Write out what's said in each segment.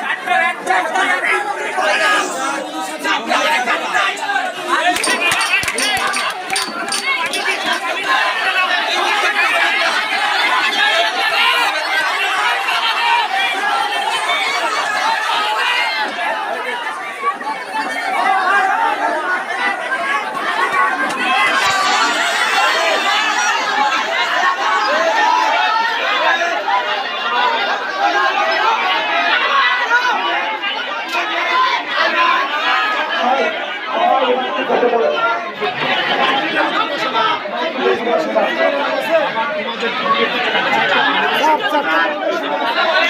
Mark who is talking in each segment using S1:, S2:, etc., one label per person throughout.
S1: ছাত্র রাজনীতি করতে চাই।
S2: বাকি দুই ছেলে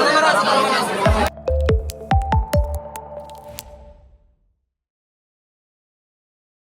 S1: Gracias.